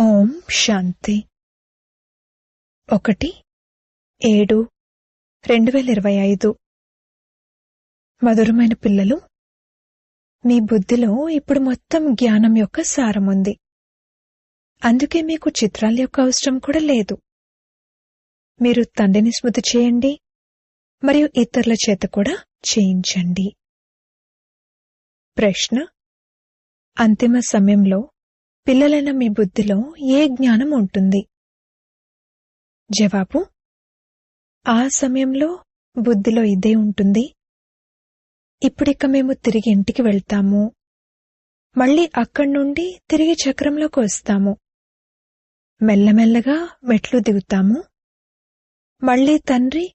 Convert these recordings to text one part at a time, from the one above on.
ఓం శాంతి. ఒకటి ఏడు రెండు వేల ఇరవై ఐదు. మధురమైన పిల్లలు మీ బుద్ధిలో ఇప్పుడు మొత్తం జ్ఞానం యొక్క సారం ఉంది. అందుకే మీకు చిత్రాల యొక్క అవసరం కూడా లేదు. మీరు తండ్రిని స్మృతి చేయండి మరియు ఇతరుల చేత కూడా చేయించండి. ప్రశ్న అంతిమ సమయంలో పిల్లలైన మీ బుద్ధిలో ఏ జ్ఞానం ఉంటుంది? జవాబు ఆ సమయంలో బుద్ధిలో ఇదే ఉంటుంది. ఇప్పుడిక మేము తిరిగి ఇంటికి వెళ్తాము. మళ్ళీ అక్కడి నుండి తిరిగి చక్రంలోకి వస్తాము. మెల్లమెల్లగా మెట్లు దిగుతాము. మళ్ళీ తండ్రి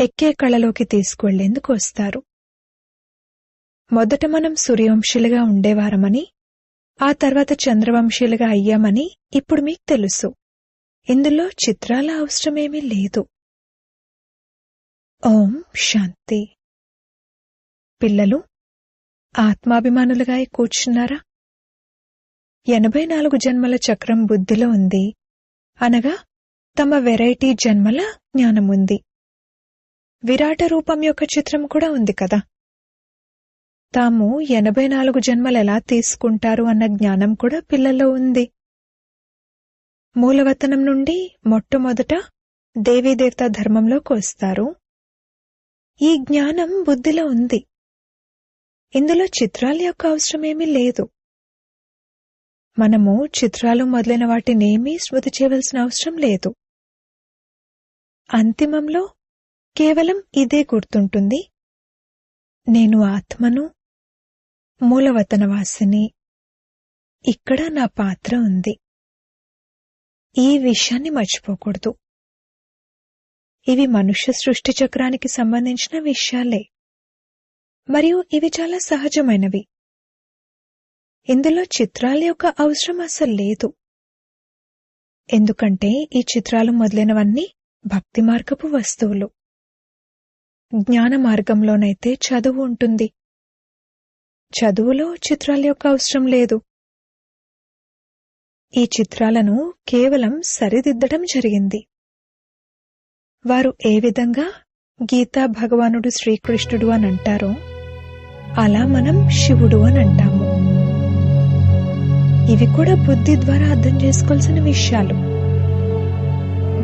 ఎక్కే కళలోకి తీసుకువెళ్ళేందుకు వస్తారు. మొదట మనం సూర్యవంశులుగా ఉండేవారమని ఆ తర్వాత చంద్రవంశీలుగా అయ్యామని ఇప్పుడు మీకు తెలుసు. ఇందులో చిత్రాల అవసరమేమీ లేదు. ఓం శాంతి. పిల్లలు ఆత్మాభిమానులుగా కూర్చున్నారా? ఎనభై నాలుగు జన్మల చక్రం బుద్ధిలో ఉంది. అనగా తమ వెరైటీ జన్మల జ్ఞానం ఉంది విరాట రూపం యొక్క చిత్రం కూడా ఉంది కదా? తాము ఎనభై నాలుగు జన్మలు ఎలా తీసుకుంటారు అన్న జ్ఞానం కూడా పిల్లల్లో ఉంది. మూలవతనం నుండి మొట్టమొదట దేవీదేవతా ధర్మంలోకి వస్తారు ఈ జ్ఞానం బుద్ధిలో ఉంది. ఇందులో చిత్రాల యొక్క అవసరమేమీ లేదు. మనము చిత్రాలు మొదలైన వాటినేమీ స్మృతి చేయవలసిన అవసరం లేదు. అంతిమంలో కేవలం ఇదే గుర్తుంటుంది. నేను ఆత్మను మూలవతనవాసిని. ఇక్కడ నా పాత్ర ఉంది. ఈ విషయాన్ని మర్చిపోకూడదు. ఇవి మనుష్య సృష్టి చక్రానికి సంబంధించిన విషయాలే. మరియు ఇవి చాలా సహజమైనవి. ఇందులో చిత్రాల యొక్క అవసరం అసలు లేదు. ఎందుకంటే ఈ చిత్రాలు మొదలైనవన్నీ భక్తి మార్గపు వస్తువులు. జ్ఞాన మార్గంలోనైతే చదువు ఉంటుంది. చదువులో చిత్రాల యొక్క అవసరం లేదు. ఈ చిత్రాలను కేవలం సరిదిద్దడం జరిగింది. వారు ఏ విధంగా గీతా భగవానుడు శ్రీకృష్ణుడు అని అంటారో అలా మనం శివుడు అని అంటాము. ఇవి కూడా బుద్ధి ద్వారా అర్థం చేసుకోవాల్సిన విషయాలు.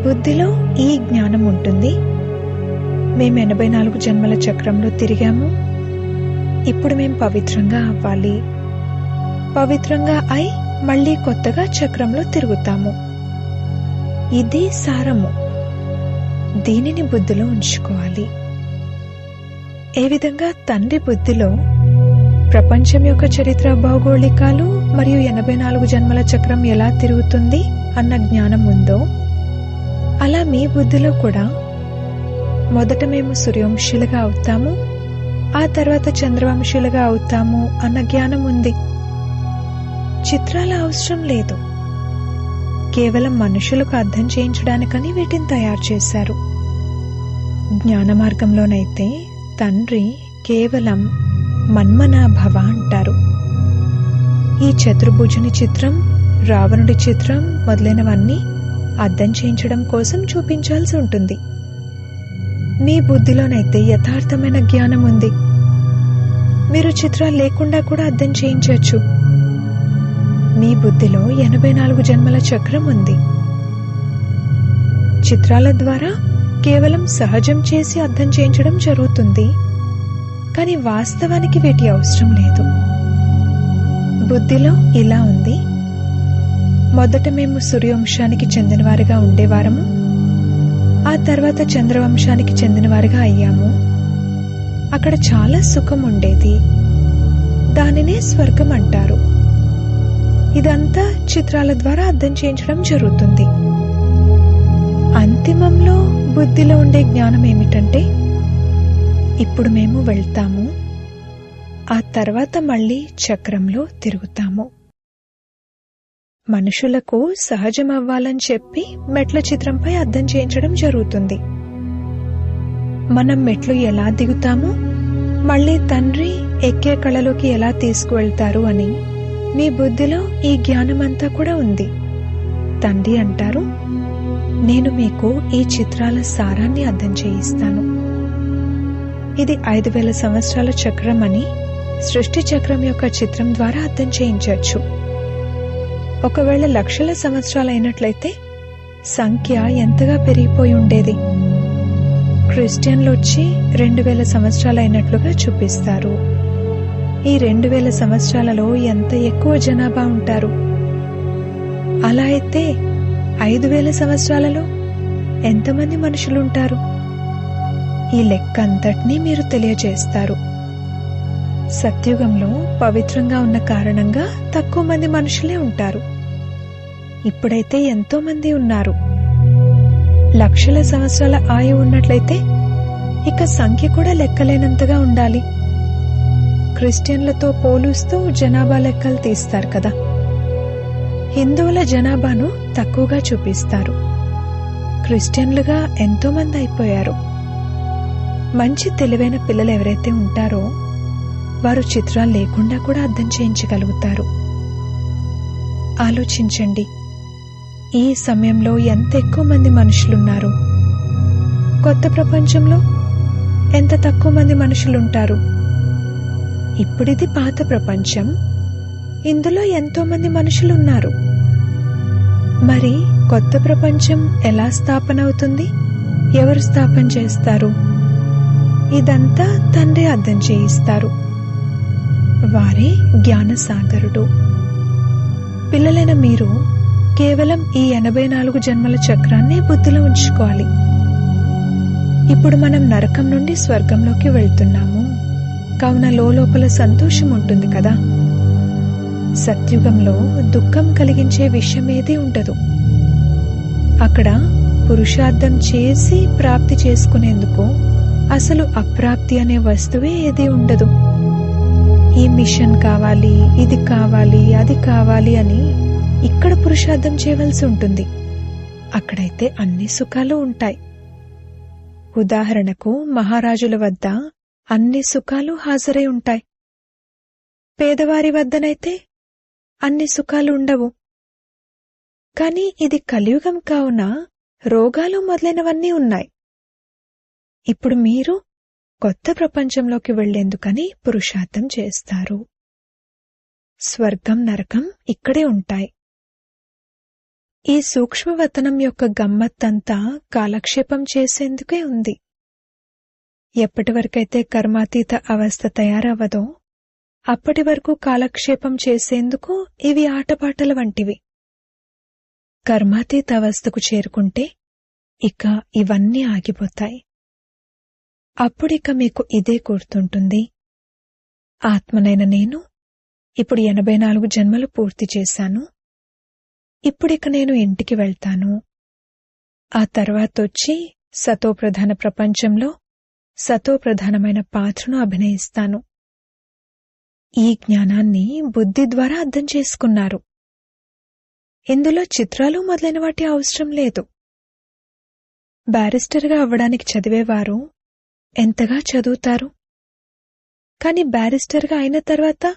బుద్ధిలో ఈ జ్ఞానం ఉంటుంది. మేము ఎనభై నాలుగు జన్మల చక్రంలో తిరిగాము. ఇప్పుడు మేము పవిత్రంగా అవ్వాలి. పవిత్రంగా అయి మళ్ళీ కొత్తగా చక్రంలో తిరుగుతాము. ఇది సారము. దీనిని బుద్ధిలో ఉంచుకోవాలి. ఏ విధంగా తండ్రి బుద్ధిలో ప్రపంచం యొక్క చరిత్ర భౌగోళికాలు మరియు ఎనభై నాలుగు జన్మల చక్రం ఎలా తిరుగుతుంది అన్న జ్ఞానం ఉందో అలా మీ బుద్ధిలో కూడా మొదట మేము సూర్యవంశులుగా అవుతాము. ఆ తర్వాత చంద్రవంశులుగా అవుతాము అన్న జ్ఞానం ఉంది. చిత్రాల అవసరం లేదు. కేవలం మనుషులకు అర్థం చేయించడానికని వీటిని తయారు చేశారు. జ్ఞాన మార్గంలోనైతే తండ్రి కేవలం మన్మనా భవ అంటారు. ఈ చతుర్భుజుని చిత్రం రావణుడి చిత్రం మొదలైనవన్నీ అర్థం చేయించడం కోసం చూపించాల్సి ఉంటుంది. మీ బుద్ధిలోనైతే యథార్థమైన జ్ఞానం ఉంది. మీరు చిత్రాలు లేకుండా కూడా అర్థం చేయించవచ్చు. మీ బుద్ధిలో ఎనభై నాలుగు జన్మల చక్రం ఉంది. చిత్రాల ద్వారా కేవలం సహజం చేసి అర్థం చేయించడం జరుగుతుంది. కానీ వాస్తవానికి వీటి అవసరం లేదు. బుద్ధిలో ఇలా ఉంది. మొదట మేము సూర్యవంశానికి చెందినవారుగా ఉండేవారము ఆ తర్వాత చంద్రవంశానికి చెందినవారిగా అయ్యాము. అక్కడ చాలా సుఖం ఉండేది. దానినే స్వర్గం అంటారు. ఇదంతా చిత్రాల ద్వారా అర్థం చేయించడం జరుగుతుంది. అంతిమంలో బుద్ధిలో ఉండే జ్ఞానం ఏమిటంటే ఇప్పుడు మేము వెళ్తాము. ఆ తర్వాత మళ్ళీ చక్రంలో తిరుగుతాము. మనుషులకు సహజం అవ్వాలని చెప్పి మెట్ల చిత్రంపై అర్థం చేయించడం జరుగుతుంది. మనం మెట్లు ఎలా దిగుతామో మళ్ళీ తండ్రి ఎక్కే కళలోకి ఎలా తీసుకువెళ్తారు అని మీ బుద్ధిలో ఈ జ్ఞానమంతా కూడా ఉంది. తండ్రి అంటారు నేను మీకు ఈ చిత్రాల సారాన్ని అర్థం చేయిస్తాను. ఇది ఐదు వేల సంవత్సరాల చక్రం అని సృష్టి చక్రం యొక్క చిత్రం ద్వారా అర్థం చేయించవచ్చు. ఒకవేళ లక్షల సంవత్సరాలైనట్లయితే సంఖ్య ఎంతగా పెరిగిపోయి ఉండేది? క్రిస్టియన్లు వచ్చి రెండు వేల సంవత్సరాలైనట్లుగా చూపిస్తారు. ఈ రెండు వేల సంవత్సరాలలో ఎంత ఎక్కువ జనాభా ఉంటారు? అలా అయితే ఐదు వేల సంవత్సరాలలో ఎంతమంది మనుషులుంటారు? ఈ లెక్క అంతటినీ మీరు తెలియజేస్తారు. సత్యుగంలో పవిత్రంగా ఉన్న కారణంగా తక్కువ మంది మనుషులే ఉంటారు. ఇప్పుడైతే ఎంతో మంది ఉన్నారు. లక్షల సంవత్సరాల ఆయు ఉన్నట్లయితే ఇక సంఖ్య కూడా లెక్కలేనంతగా ఉండాలి. క్రిస్టియన్లతో పోలుస్తూ జనాభా లెక్కలు తీస్తారు కదా. హిందువుల జనాభాను తక్కువగా చూపిస్తారు. క్రిస్టియన్లుగా ఎంతోమంది అయిపోయారు. మంచి తెలివైన పిల్లలు ఎవరైతే ఉంటారో వారు చిత్రాలు లేకుండా కూడా అర్థం చేయించగలుగుతారు. ఆలోచించండి. ఈ సమయంలో ఎంత ఎక్కువ మంది మనుషులున్నారు? కొత్త ప్రపంచంలో ఎంత తక్కువ మంది మనుషులుంటారు? ఇప్పుడిది పాత ప్రపంచం. ఇందులో ఎంతో మంది మనుషులున్నారు. మరి కొత్త ప్రపంచం ఎలా స్థాపన అవుతుంది? ఎవరు స్థాపన చేస్తారు? ఇదంతా తండ్రి అర్థం చేయిస్తారు. వారే జ్ఞానసాగరుడు. పిల్లలైన మీరు కేవలం ఈ ఎనభై నాలుగు జన్మల చక్రాన్ని బుద్ధిలో ఉంచుకోవాలి. ఇప్పుడు మనం నరకం నుండి స్వర్గంలోకి వెళ్తున్నాము. కావున లోపల సంతోషం ఉంటుంది కదా? సత్యుగంలో దుఃఖం కలిగించే విషయం ఉండదు. అక్కడ పురుషార్థం చేసి ప్రాప్తి చేసుకునేందుకు అసలు అప్రాప్తి అనే వస్తువే ఏదీ ఉండదు. ఈ మిషన్ కావాలి ఇది కావాలి అది కావాలి అని ఇక్కడ పురుషార్థం చేయవలసి ఉంటుంది. అక్కడైతే అన్ని సుఖాలు ఉంటాయి. ఉదాహరణకు మహారాజుల వద్ద అన్ని సుఖాలు హాజరై ఉంటాయి. పేదవారి వద్దనైతే అన్ని సుఖాలు ఉండవు. కాని ఇది కలియుగం కావున రోగాలు మొదలైనవన్నీ ఉన్నాయి. ఇప్పుడు మీరు కొత్త ప్రపంచంలోకి వెళ్ళేందుకని పురుషార్థం చేస్తారు. స్వర్గం నరకం ఇక్కడే ఉంటాయి. ఈ సూక్ష్మవతనం యొక్క గమ్మత్తంతా కాలక్షేపం చేసేందుకే ఉంది. ఎప్పటివరకైతే కర్మాతీత అవస్థ తయారవ్వదో అప్పటి వరకు కాలక్షేపం చేసేందుకు ఇవి ఆటపాటల వంటివి. కర్మాతీత అవస్థకు చేరుకుంటే ఇక ఇవన్నీ ఆగిపోతాయి. అప్పుడిక మీకు ఇదే గుర్తుంటుంది ఆత్మనైన నేను ఇప్పుడు ఎనభై నాలుగు జన్మలు పూర్తి చేశాను. ఇప్పుడిక నేను ఇంటికి వెళ్తాను. ఆ తర్వాత వచ్చి సతోప్రధాన ప్రపంచంలో సతోప్రధానమైన పాత్రను అభినయిస్తాను. ఈ జ్ఞానాన్ని బుద్ధి ద్వారా అర్థం చేసుకున్నారు. ఇందులో చిత్రాలు మొదలైన వాటి అవసరం లేదు. బ్యారిస్టర్గా అవ్వడానికి చదివేవారు ఎంతగా చదువుతారు? కాని బ్యారిస్టర్గా అయిన తర్వాత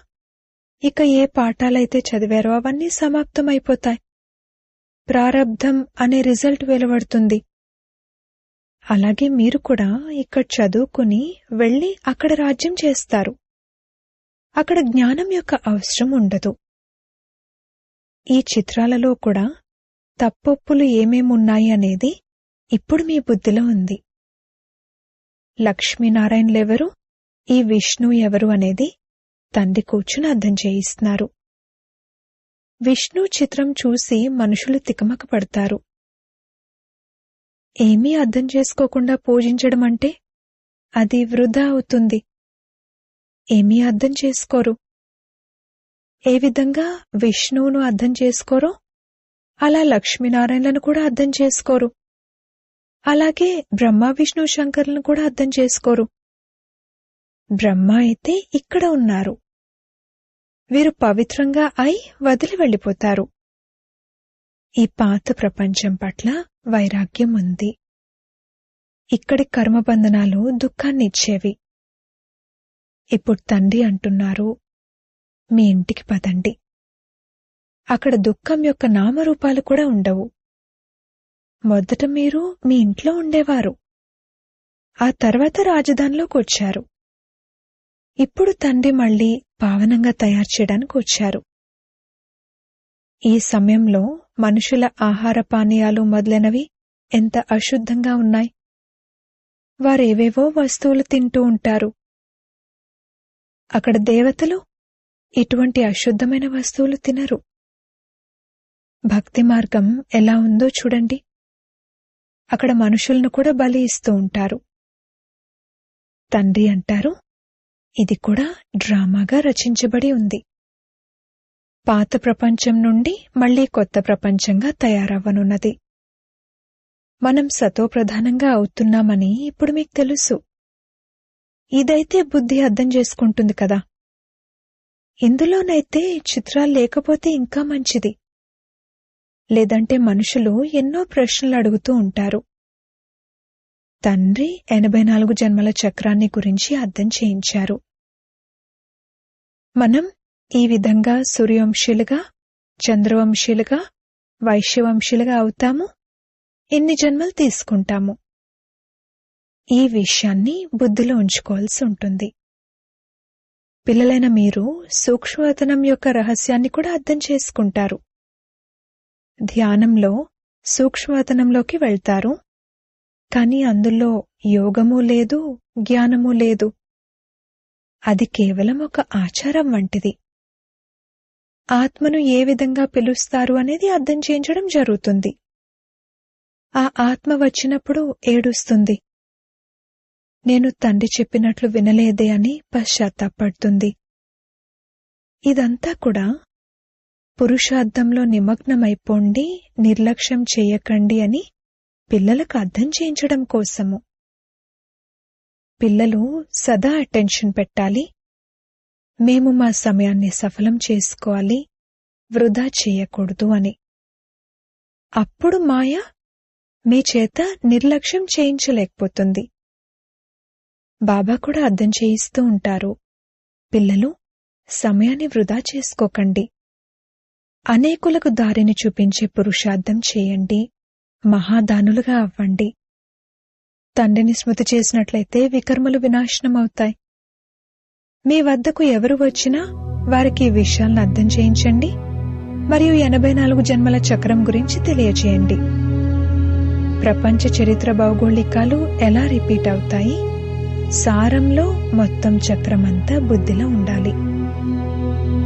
ఇక ఏ పాఠాలైతే చదివారో అవన్నీ సమాప్తమైపోతాయి. ప్రారబ్ధం అనే రిజల్ట్ వెలువడుతుంది. అలాగే మీరు కూడా ఇక్కడ చదువుకుని వెళ్ళి అక్కడ రాజ్యం చేస్తారు. అక్కడ జ్ఞానం యొక్క అవసరం ఉండదు. ఈ చిత్రాలలో కూడా తప్పొప్పులు ఏమేమున్నాయి అనేది ఇప్పుడు మీ బుద్ధిలో ఉంది. లక్ష్మీనారాయణలెవరు? ఈ విష్ణు ఎవరు అనేది తండ్రి కూర్చుని అర్థం చేయిస్తున్నారు. విష్ణు చిత్రం చూసి మనుషులు తికమక పడతారు. ఏమీ అర్థం చేసుకోకుండా పూజించడం అంటే అది వృధా అవుతుంది. ఏమీ అర్థం చేసుకోరు. ఏ విధంగా విష్ణువును అర్థం చేసుకోరో అలా లక్ష్మీనారాయణలను కూడా అర్థం చేసుకోరు. అలాగే బ్రహ్మ విష్ణు శంకర్లను కూడా అర్థం చేసుకోరు. బ్రహ్మ అయితే ఇక్కడ ఉన్నారు. వీరు పవిత్రంగా అయి వదిలి వెళ్ళిపోతారు. ఈ పాత ప్రపంచం పట్ల వైరాగ్యం ఉంది. ఇక్కడి కర్మబంధనాలు దుఃఖాన్నిచ్చేవి. ఇప్పుడు తండ్రి అంటున్నారు మీ ఇంటికి పదండి. అక్కడ దుఃఖం యొక్క నామరూపాలు కూడా ఉండవు. మొదట మీరు మీ ఇంట్లో ఉండేవారు. ఆ తర్వాత రాజధానిలోకి వచ్చారు. ఇప్పుడు తండ్రి మళ్ళీ పావనంగా తయారు చేయడానికి వచ్చారు. ఈ సమయంలో మనుషుల ఆహార పానీయాలు మొదలైనవి ఎంత అశుద్ధంగా ఉన్నాయి. వారేవేవో వస్తువులు తింటూ ఉంటారు. అక్కడ దేవతలు ఇటువంటి అశుద్ధమైన వస్తువులు తినరు. భక్తి మార్గం ఎలా ఉందో చూడండి. అక్కడ మనుషులను కూడా బలి ఇస్తూ ఉంటారు. తండ్రి అంటారు ఇది కూడా డ్రామాగా రచించబడి ఉంది. పాత ప్రపంచం నుండి మళ్ళీ కొత్త ప్రపంచంగా తయారవ్వనున్నది. మనం సతోప్రధానంగా అవుతున్నామని ఇప్పుడు మీకు తెలుసు. ఇదైతే బుద్ధి అర్థం చేసుకుంటుంది కదా. ఇందులోనైతే చిత్రాలు లేకపోతే ఇంకా మంచిది. లేదంటే మనుషులు ఎన్నో ప్రశ్నలు అడుగుతూ ఉంటారు. తండ్రి ఎనభై నాలుగు జన్మల చక్రాన్ని గురించి అర్థం చేయించారు. మనం ఈ విధంగా సూర్యవంశీలుగా చంద్రవంశీలుగా వైశ్యవంశీలుగా అవుతాము? ఎన్ని జన్మలు తీసుకుంటాము? ఈ విషయాన్ని బుద్ధిలో ఉంచుకోవాల్సి ఉంటుంది. పిల్లలైన మీరు సూక్ష్మవతనం యొక్క రహస్యాన్ని కూడా అర్థం చేసుకుంటారు. ధ్యానంలో సూక్ష్మవతనంలోకి వెళ్తారు. కాని అందులో యోగము లేదు జ్ఞానము లేదు. అది కేవలం ఒక ఆచారం వంటిది. ఆత్మను ఏ విధంగా పిలుస్తారు అనేది అర్థం చేయించడం జరుగుతుంది. ఆ ఆత్మ వచ్చినప్పుడు ఏడుస్తుంది. నేను తండ్రి చెప్పినట్లు వినలేదే అని పశ్చాత్తాపడుతుంది. ఇదంతా కూడా పురుషార్థంలో నిమగ్నమైపోండి నిర్లక్ష్యం చేయకండి అని పిల్లలకు అర్థం చేయించడం కోసము. పిల్లలు సదా అటెన్షన్ పెట్టాలి. మేము మా సమయాన్ని సఫలం చేసుకోవాలి. వృధా చేయకూడదు అని. అప్పుడు మాయ మీ చేత నిర్లక్ష్యం చేయించలేకపోతుంది. బాబా కూడా అర్థం చేయిస్తూ ఉంటారు. పిల్లలు సమయాన్ని వృధా చేసుకోకండి. అనేకులకు దారిని చూపించే పురుషార్థం చేయండి మహాదానులుగా అవ్వండి. తండ్రిని స్మృతి చేసినట్లయితే వికర్మలు వినాశనమవుతాయి. మీ వద్దకు ఎవరు వచ్చినా వారికి ఈ విషయాలను అర్థం చేయించండి మరియు ఎనభై నాలుగు జన్మల చక్రం గురించి తెలియచేయండి. ప్రపంచ చరిత్ర భౌగోళికాలు ఎలా రిపీట్ అవుతాయి? సారంలో మొత్తం చక్రమంతా బుద్ధిలో ఉండాలి.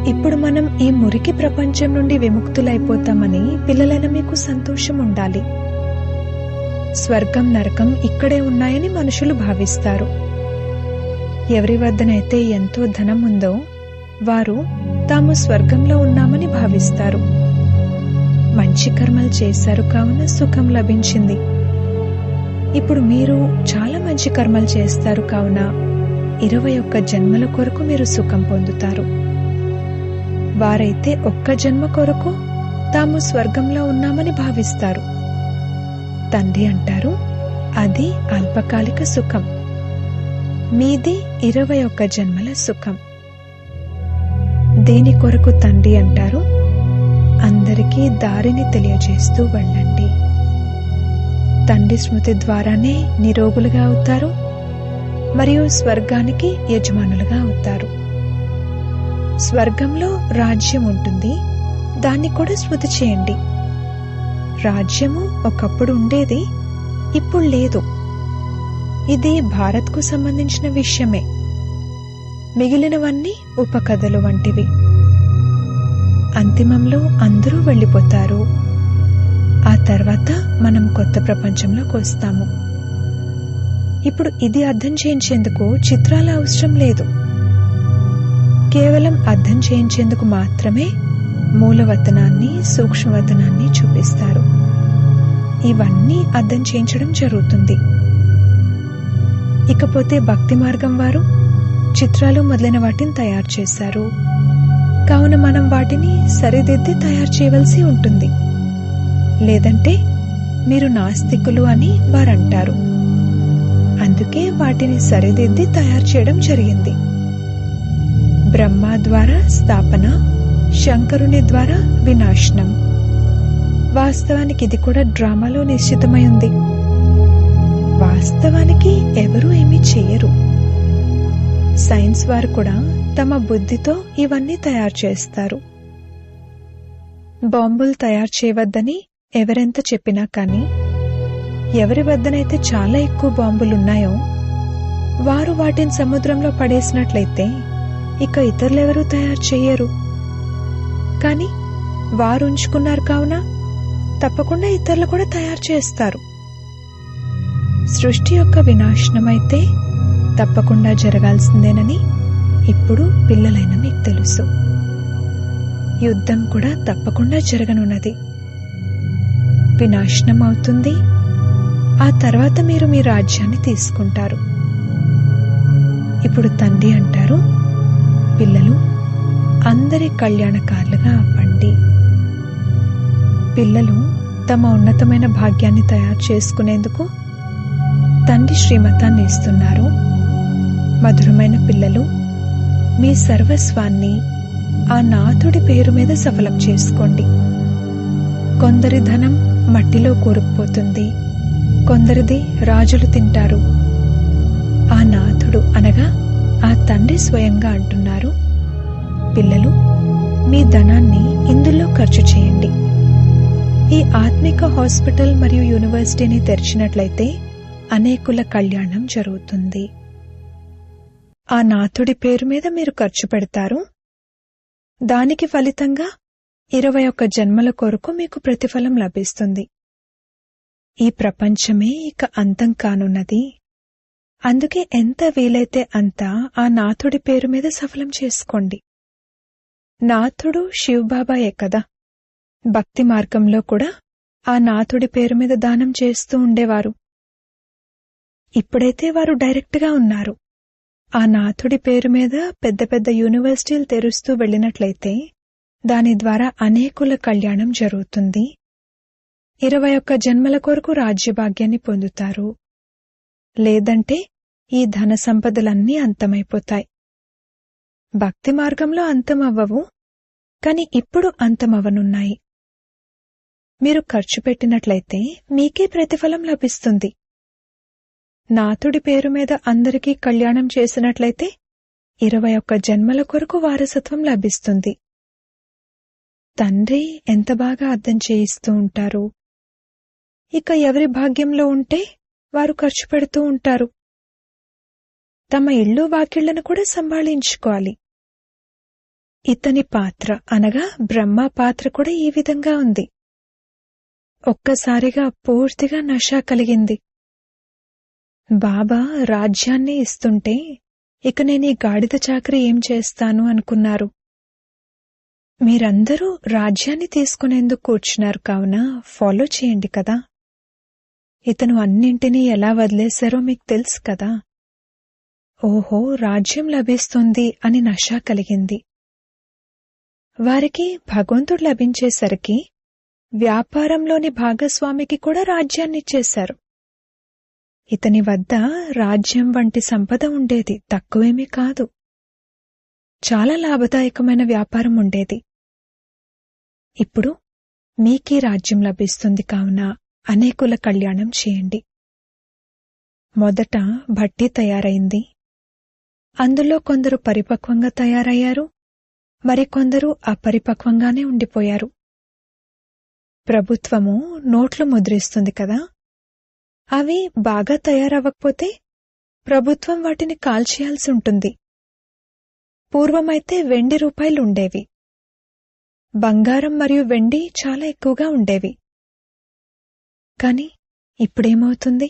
ఇప్పుడు మనం ఈ మురికి ప్రపంచం నుండి విముక్తులైపోతామని పిల్లలైన మీకు సంతోషం ఉండాలి. స్వర్గం నరకం ఇక్కడే ఉన్నాయని మనుషులు భావిస్తారు. ఎవరి వద్దనైతే ఎంతో ధనం ఉందో వారు తాము స్వర్గంలో ఉన్నామని భావిస్తారు. మంచి కర్మలు చేశారు కావున సుఖం లభించింది. ఇప్పుడు మీరు చాలా మంచి కర్మలు చేస్తారు కావున ఇరవై ఒక్క జన్మల కొరకు మీరు సుఖం పొందుతారు. వారైతే ఒక్క జన్మ కొరకు తాము స్వర్గంలో ఉన్నామని భావిస్తారు. తండ్రి అంటారు అది అల్పకాలిక సుఖం. మీది ఇరవై ఒక్క జన్మల సుఖం. దేని కొరకు తండ్రి అంటారు అందరికీ దారిని తెలియజేస్తూ వెళ్ళండి. తండ్రి స్మృతి ద్వారానే నిరోగులుగా అవుతారు మరియు స్వర్గానికి యజమానులుగా అవుతారు. స్వర్గంలో రాజ్యం ఉంటుంది. దాన్ని కూడా స్మృతి చేయండి. రాజ్యము ఒకప్పుడు ఉండేది ఇప్పుడు లేదు. ఇది భారత్కు సంబంధించిన విషయమే. మిగిలినవన్నీ ఉపకథలు వంటివి. అంతిమంలో అందరూ వెళ్ళిపోతారు. ఆ తర్వాత మనం కొత్త ప్రపంచంలోకి వస్తాము. ఇప్పుడు ఇది అర్థం చేయించేందుకు చిత్రాల అవసరం లేదు. కేవలం అర్థం చేయించేందుకు మాత్రమే మూలవతనాన్ని సూక్ష్మవతనాన్ని చూపిస్తారు. ఇవన్నీ అర్థం చేయించడం జరుగుతుంది. ఇకపోతే భక్తి మార్గం వారు చిత్రాలు మొదలైన వాటిని తయారు చేశారు. కావున మనం వాటిని సరిదిద్ది తయారు చేయవలసి ఉంటుంది. లేదంటే మీరు నాస్తికులు అని వారంటారు. అందుకే వాటిని సరిదిద్ది తయారు చేయడం జరిగింది. బ్రహ్మ ద్వారా స్థాపన శంకరుని ద్వారా వినాశనం. వాస్తవానికి ఇది కూడా డ్రామాలో నిశ్చితమై ఉంది. వాస్తవానికి ఎవరూ ఏమీ చేయరు. సైన్స్ వారు కూడా తమ బుద్ధితో ఇవన్నీ తయారు చేస్తారు. బాంబులు తయారు చేయవద్దని ఎవరెంత చెప్పినా కానీ ఎవరి వద్దనైతే చాలా ఎక్కువ బాంబులున్నాయో వారు వాటిని సముద్రంలో పడేసినట్లయితే ఇక ఇతరులెవరూ తయారు చెయ్యరు. కానీ వారు ఉంచుకున్నారు కావున తప్పకుండా ఇతరులు కూడా తయారు చేస్తారు. సృష్టి యొక్క వినాశనమైతే తప్పకుండా జరగాల్సిందేనని ఇప్పుడు పిల్లలైన మీకు తెలుసు. యుద్ధం కూడా తప్పకుండా జరగనున్నది. వినాశనం అవుతుంది ఆ తర్వాత మీరు మీ రాజ్యాన్ని తీసుకుంటారు. ఇప్పుడు తండ్రి అంటారు పిల్లలు అందరి కళ్యాణకారులుగా అవ్వండి. పిల్లలు తమ ఉన్నతమైన భాగ్యాన్ని తయారు చేసుకునేందుకు తండ్రి శ్రీమతాన్ని ఇస్తున్నారు. మధురమైన పిల్లలు మీ సర్వస్వాన్ని ఆ నాథుడి పేరు మీద సఫలం చేసుకోండి. కొందరి ధనం మట్టిలో కూరుకుపోతుంది. కొందరిది రాజులు తింటారు. ఆ నాథుడు అనగా ఆ తండ్రి స్వయంగా అంటున్నారు పిల్లలు మీ ధనాన్ని ఇందులో ఖర్చు చేయండి. ఈ ఆత్మిక హాస్పిటల్ మరియు యూనివర్సిటీని తెరిచినట్లయితే అనేకుల కళ్యాణం జరుగుతుంది. ఆ నాథుడి పేరు మీద మీరు ఖర్చు పెడతారు? దానికి ఫలితంగా ఇరవై ఒక్క జన్మల కొరకు మీకు ప్రతిఫలం లభిస్తుంది. ఈ ప్రపంచమే ఇక అంతం కానున్నది. అందుకే ఎంత వీలైతే అంత ఆ నాథుడి పేరు మీద సఫలం చేసుకోండి. నాథుడు శివబాబాయే కదా. భక్తి మార్గంలో కూడా ఆ నాథుడి పేరు మీద దానం చేస్తూ ఉండేవారు. ఇప్పుడైతే వారు డైరెక్ట్గా ఉన్నారు. ఆ నాథుడి పేరు మీద పెద్ద పెద్ద యూనివర్సిటీలు తెరుస్తూ వెళ్ళినట్లయితే దాని ద్వారా అనేకుల కళ్యాణం జరుగుతుంది. ఇరవై ఒక్క జన్మల కొరకు రాజ్యభాగ్యాన్ని పొందుతారు. లేదంటే ఈ ధన సంపదలన్నీ అంతమైపోతాయి. భక్తి మార్గంలో అంతమవ్వవు కాని ఇప్పుడు అంతమవనున్నాయి మీరు ఖర్చు పెట్టినట్లయితే మీకే ప్రతిఫలం లభిస్తుంది. నాథుడి పేరు మీద అందరికీ కళ్యాణం చేసినట్లయితే ఇరవై ఒక్క జన్మల కొరకు వారసత్వం లభిస్తుంది. తండ్రి ఎంత బాగా అర్థం చేయిస్తూ ఉంటారు? ఇక ఎవరి భాగ్యంలో ఉంటే వారు ఖర్చు పెడుతూ ఉంటారు. తమ ఇళ్ళు వాకిళ్ళను కూడా సంభాళించుకోవాలి. ఇతని పాత్ర అనగా బ్రహ్మ పాత్ర కూడా ఈ విధంగా ఉంది. ఒక్కసారిగా పూర్తిగా నష కలిగింది. బాబా రాజ్యాన్ని ఇస్తుంటే ఇక నేను ఈ గాడిద చాకరీ ఏం చేస్తాను అనుకున్నారు. మీరందరూ రాజ్యాన్ని తీసుకునేందుకు కూర్చున్నారు కావున ఫాలో చేయండి కదా. ఇతను అన్నింటినీ ఎలా వదిలేశారో మీకు తెలుసు కదా. ఓహో రాజ్యం లభిస్తుంది అని నష కలిగింది. వారికి భగవంతుడు లభించేసరికి వ్యాపారంలోని భాగస్వామికి కూడా రాజ్యాన్నిచ్చేశారు. ఇతని వద్ద రాజ్యం వంటి సంపద ఉండేది తక్కువేమీ కాదు. చాలా లాభదాయకమైన వ్యాపారం ఉండేది. ఇప్పుడు మీకీ రాజ్యం లభిస్తుంది కావున అనేకుల కళ్యాణం చేయండి. మొదట భట్టి తయారైంది అందులో కొందరు పరిపక్వంగా తయారయ్యారు మరికొందరు అపరిపక్వంగానే ఉండిపోయారు. ప్రభుత్వము నోట్లు ముద్రిస్తుంది కదా? అవి బాగా తయారవ్వకపోతే ప్రభుత్వం వాటిని కాల్చేయాల్సి ఉంటుంది. పూర్వమైతే వెండి రూపాయలు ఉండేవి. బంగారం మరియు వెండి చాలా ఎక్కువగా ఉండేవి. కాని ఇప్పుడేమవుతుంది?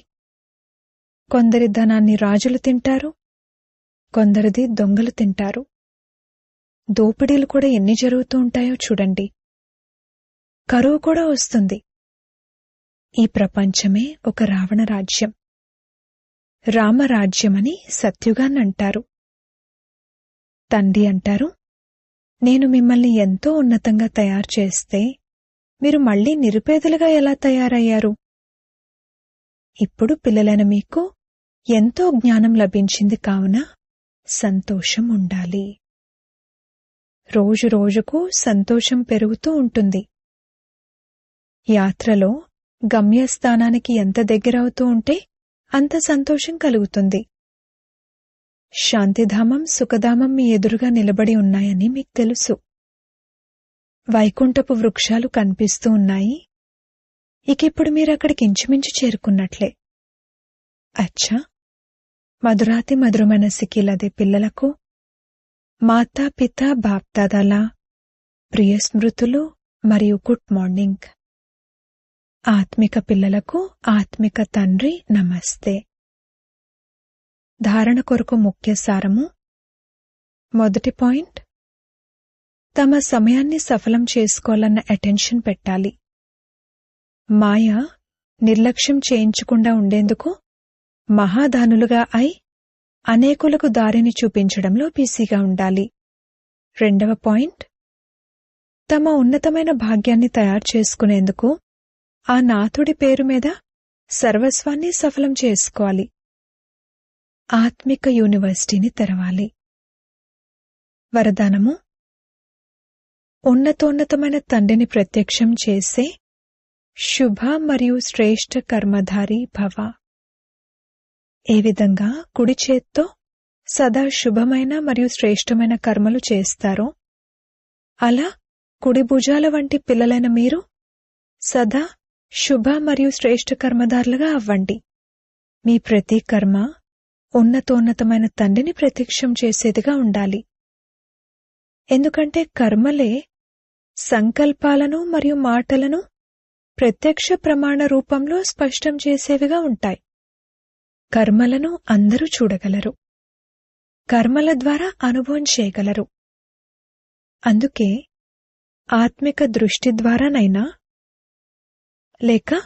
కొందరి ధనాన్ని రాజులు తింటారు కొందరిది దొంగలు తింటారు. దోపిడీలు కూడా ఎన్ని జరుగుతూ ఉంటాయో చూడండి. కరువు కూడా వస్తుంది. ఈ ప్రపంచమే ఒక రావణ రాజ్యం. రామరాజ్యమని సత్యుగాన్నంటారు తండ్రి అంటారు నేను మిమ్మల్ని ఎంతో ఉన్నతంగా తయారు చేస్తే మీరు మళ్ళీ నిరుపేదలుగా ఎలా తయారయ్యారు? ఇప్పుడు పిల్లలైన మీకు ఎంతో జ్ఞానం లభించింది కావున సంతోషం ఉండాలి రోజు రోజుకు సంతోషం పెరుగుతూ ఉంటుంది. యాత్రలో గమ్యస్థానానికి ఎంత దగ్గరవుతూ ఉంటే అంత సంతోషం కలుగుతుంది. శాంతిధామం సుఖధామం మీ ఎదురుగా నిలబడి ఉన్నాయని మీకు తెలుసు. వైకుంఠపు వృక్షాలు కనిపిస్తూ ఉన్నాయి. ఇకిప్పుడు మీరు అక్కడికి ఇంచుమించు చేరుకున్నట్లే. అచ్చా! మధురాతి మధురమైన సిక్కిలదే పిల్లలకు మాతా పిత బాప్దాదాల ప్రియ స్మృతులు మరియు గుడ్ మార్నింగ్. ఆత్మిక పిల్లలకు ఆత్మిక తండ్రి నమస్తే. ధారణ కొరకు ముఖ్య సారము మొదటి పాయింట్. తమ సమయాన్ని సఫలం చేసుకోవాలన్న అటెన్షన్ పెట్టాలి. మాయ నిర్లక్ష్యం చేయించకుండా ఉండేందుకు మహాదానులుగా అయి అనేకులకు దారిని చూపించడంలో బిజీగా ఉండాలి. రెండవ పాయింట్. తమ ఉన్నతమైన భాగ్యాన్ని తయారు చేసుకునేందుకు ఆ నాథుడి పేరు మీద సర్వస్వాన్ని సఫలం చేసుకోవాలి. ఆత్మిక యూనివర్సిటీని తెరవాలి. వరదానము. ఉన్నతోన్నతమైన తండ్రిని ప్రత్యక్షం చేసే శుభ మరియు శ్రేష్ఠ కర్మధారి భవ. ఏ విధంగా కుడి చేత్తో సదా శుభమైన మరియు శ్రేష్టమైన కర్మలు చేస్తారో అలా కుడి భుజాల వంటి పిల్లలైన మీరు సదా శుభ మరియు శ్రేష్ఠ కర్మదారులుగా అవ్వండి. మీ ప్రతి కర్మ ఉన్నతోన్నతమైన తండ్రిని ప్రత్యక్షం చేసేదిగా ఉండాలి. ఎందుకంటే కర్మలే సంకల్పాలను మరియు మాటలను ప్రత్యక్ష ప్రమాణ రూపంలో స్పష్టం చేసేవిగా ఉంటాయి. కర్మలను అందరూ చూడగలరు. కర్మల ద్వారా అనుభవం చేయగలరు. అందుకే ఆత్మిక దృష్టి ద్వారానైనా లేక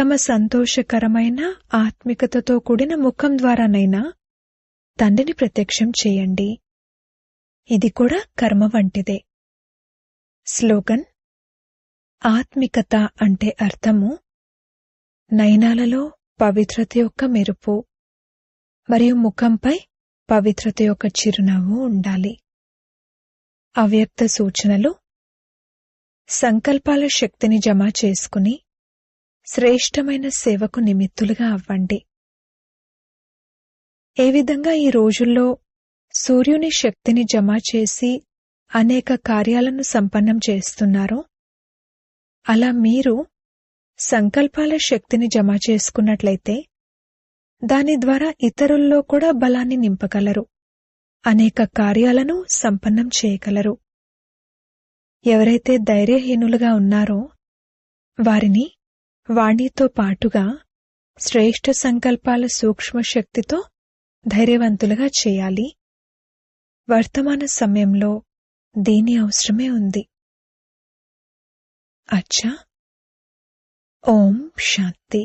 తమ సంతోషకరమైన ఆత్మికతతో కూడిన ముఖం ద్వారానైనా తండ్రిని ప్రత్యక్షం చేయండి. ఇది కూడా కర్మ వంటిదే. స్లోగన్ ఆత్మికత అంటే అర్థము నయనాలలో పవిత్రత యొక్క మెరుపు మరియు ముఖంపై పవిత్రత యొక్క చిరునవ్వు ఉండాలి. అవ్యక్త సూచనలు. సంకల్పాల శక్తిని జమ చేసుకుని శ్రేష్టమైన సేవకు నిమిత్తులుగా అవ్వండి. ఏ విధంగా ఈ రోజుల్లో సూర్యుని శక్తిని జమ చేసి అనేక కార్యాలను సంపన్నం చేస్తున్నారో అలా మీరు సంకల్పాల శక్తిని జమ చేసుకున్నట్లయితే దాని ద్వారా ఇతరుల్లో కూడా బలాన్ని నింపగలరు. అనేక కార్యాలను సంపన్నం చేయగలరు. ఎవరైతే ధైర్యహీనులుగా ఉన్నారో వారిని వాణితో పాటుగా శ్రేష్ఠ సంకల్పాల సూక్ష్మ శక్తితో ధైర్యవంతులుగా చేయాలి. వర్తమాన సమయంలో దీని అవసరమే ఉంది. అచ్చా! ఓం శాంతి